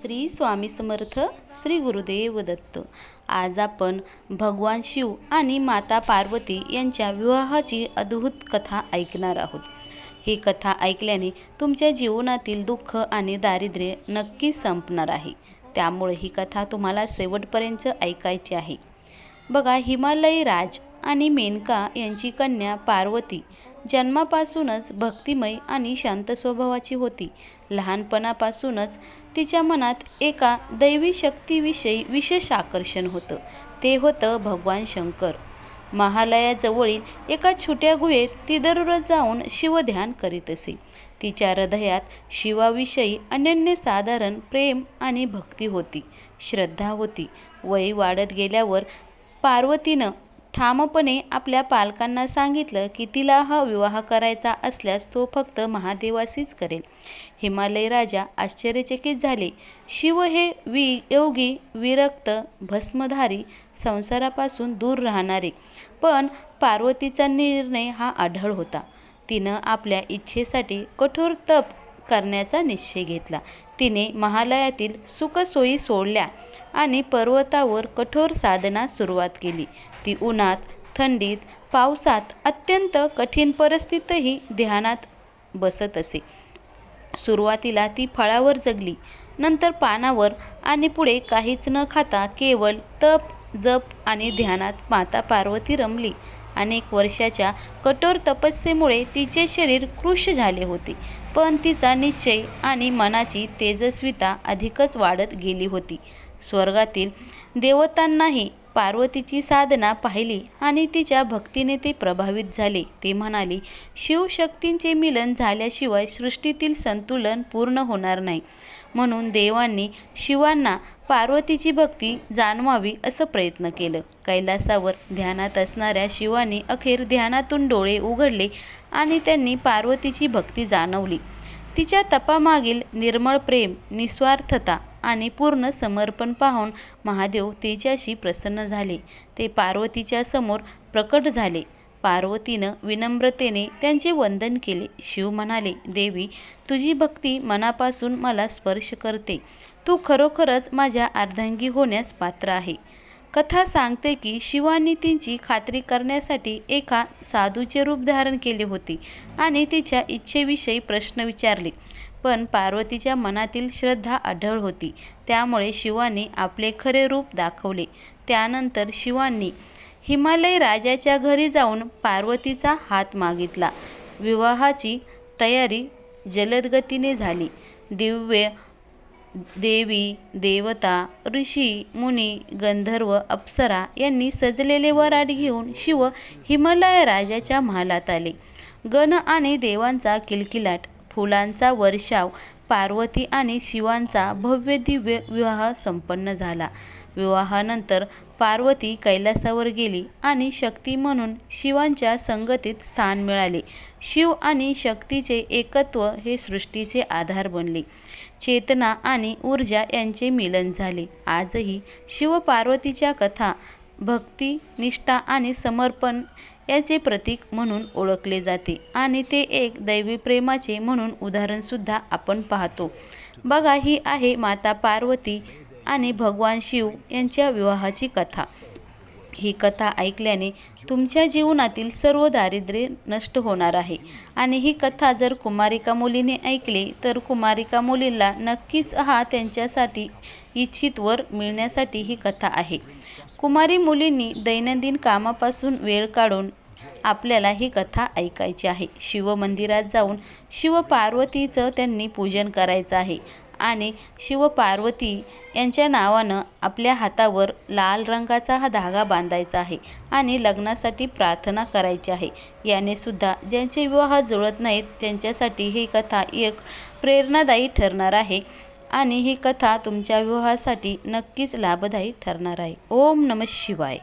श्री स्वामी समर्थ श्री गुरुदेव दत्त. आज आपण भगवान शिव आणि माता पार्वती यांच्या विवाहाची अद्भुत कथा ऐकणार आहोत. ही कथा ऐकल्याने तुमच्या जीवनातील दुःख आणि दारिद्र्य नक्कीच संपणार आहे. त्यामुळे ही कथा तुम्हाला शेवटपर्यंत ऐकायची आहे. बघा हिमालय राज आणि मेनका यांची कन्या पार्वती जन्मापासूनच भक्तिमय आणि शांत स्वभावाची होती. लहानपणापासूनच तिच्या मनात एका दैवी शक्तीविषयी विशेष आकर्षण होतं. ते होतं भगवान शंकर. महालयाजवळील एका छोट्या गुहेत ती दररोज जाऊन शिवध्यान करीत असे. तिच्या हृदयात शिवाविषयी अनन्यसाधारण प्रेम आणि भक्ती होती. श्रद्धा होती. वय वाढत गेल्यावर पार्वतीनं ठामपणे आपल्या पालकांना सांगितलं की तिला हा विवाह करायचा असल्यास तो फक्त महादेवाशीच करेल. हिमालय राजा आश्चर्यचकित झाले. शिव हे वि योगी विरक्त भस्मधारी संसारापासून दूर राहणारे. पण पार्वतीचा निर्णय हा आढळ होता. तिनं आपल्या इच्छेसाठी कठोर तप करण्याचा निश्चय घेतला. तिने महालयातील सुखसोयी सोडल्या आणि पर्वतावर कठोर साधना सुरुवात केली. ती उन्हात थंडीत पावसात अत्यंत कठीण परिस्थितीतही ध्यानात बसत असे. सुरुवातीला ती फळावर जगली नंतर पानावर आणि पुढे काहीच न खाता केवळ तप जप आणि ध्यानात माता पार्वती रमली. अनेक वर्षाच्या कठोर तपस्येमुळे तिचे शरीर कृश झाले होते. पण तिचा निश्चय आणि मनाची तेजस्विता अधिकच वाढत गेली होती. स्वर्गातील देवतांनाही पार्वतीची साधना पाहिली आणि तिच्या भक्तीने ते प्रभावित झाले. ते म्हणाले शिवशक्तींचे मिलन झाल्याशिवाय सृष्टीतील संतुलन पूर्ण होणार नाही. म्हणून देवांनी शिवांना पार्वतीची भक्ती जाणवावी असं प्रयत्न केलं. कैलासावर ध्यानात असणाऱ्या शिवाने अखेर ध्यानातून डोळे उघडले आणि त्यांनी पार्वतीची भक्ती जाणवली. तिच्या तपामागील निर्मळ प्रेम निस्वार्थता आणि पूर्ण समर्पण पाहून महादेव तिच्याशी प्रसन्न झाले. ते पार्वतीच्या समोर प्रकट झाले. पार्वतीनं विनम्रतेने त्यांचे वंदन केले. शिव म्हणाले देवी तुझी भक्ती मनापासून मला स्पर्श करते. तू खरोखरच माझ्या अर्धांगी होण्यास पात्र आहे. कथा सांगते की शिवानी तिची खात्री करण्यासाठी एका साधूचे रूप धारण केले होते आणि तिच्या इच्छेविषयी प्रश्न विचारले. पण पार्वतीच्या मनातील श्रद्धा आढळ होती. त्यामुळे शिवाने आपले खरे रूप दाखवले. त्यानंतर शिवांनी हिमालय राजाच्या घरी जाऊन पार्वतीचा हात मागितला. विवाहाची तयारी जलदगतीने झाली. दिव्य देवी देवता ऋषी मुनी गंधर्व अप्सरा यांनी सजलेले वराड घेऊन शिव हिमालय राजाच्या महालात आले. गण आणि देवांचा किलकिलाट फुलांचा वर्षाव पार्वती आणि शिवांचा भव्य दिव्य विवाह संपन्न झाला. विवाहानंतर पार्वती कैलासावर गेली आणि शक्ती म्हणून शिवांच्या संगतीत स्थान मिळाले. शिव आणि शक्तीचे एकत्व हे सृष्टीचे आधार बनले. चेतना आणि ऊर्जा यांचे मिलन झाले. आजही शिव पार्वतीच्या कथा भक्ती निष्ठा आणि समर्पण याचे प्रतीक म्हणून ओळखले जाते आणि ते एक दैवी प्रेमाचे म्हणून उदाहरणसुद्धा आपण पाहतो. बघा ही आहे माता पार्वती आणि भगवान शिव यांच्या विवाहाची कथा. ही कथा ऐकल्याने तुमच्या जीवनातील सर्व दारिद्र्य नष्ट होणार आहे. आणि ही कथा जर कुमारिका मुलीने ऐकली तर कुमारिका मुलींना नक्कीच हा त्यांच्यासाठी इच्छित वर मिळण्यासाठी ही कथा आहे. कुमारी मुलींनी दैनंदिन कामापासून वेळ काढून आपल्याला ही कथा ऐकायची आहे. शिवमंदिरात जाऊन शिवपार्वतीचं त्यांनी पूजन करायचं आहे. आणि शिव पार्वती यांच्या नावानं आपल्या हातावर लाल रंगाचा हा धागा बांधायचा आहे आणि लग्नासाठी प्रार्थना करायची आहे. याने सुद्धा ज्यांचे विवाह जुळत नाहीत त्यांच्यासाठी ही कथा एक प्रेरणादायी ठरणार आहे आणि ही कथा तुमच्या विवाहासाठी नक्कीच लाभदायी ठरणार आहे. ओम नम शिवाय.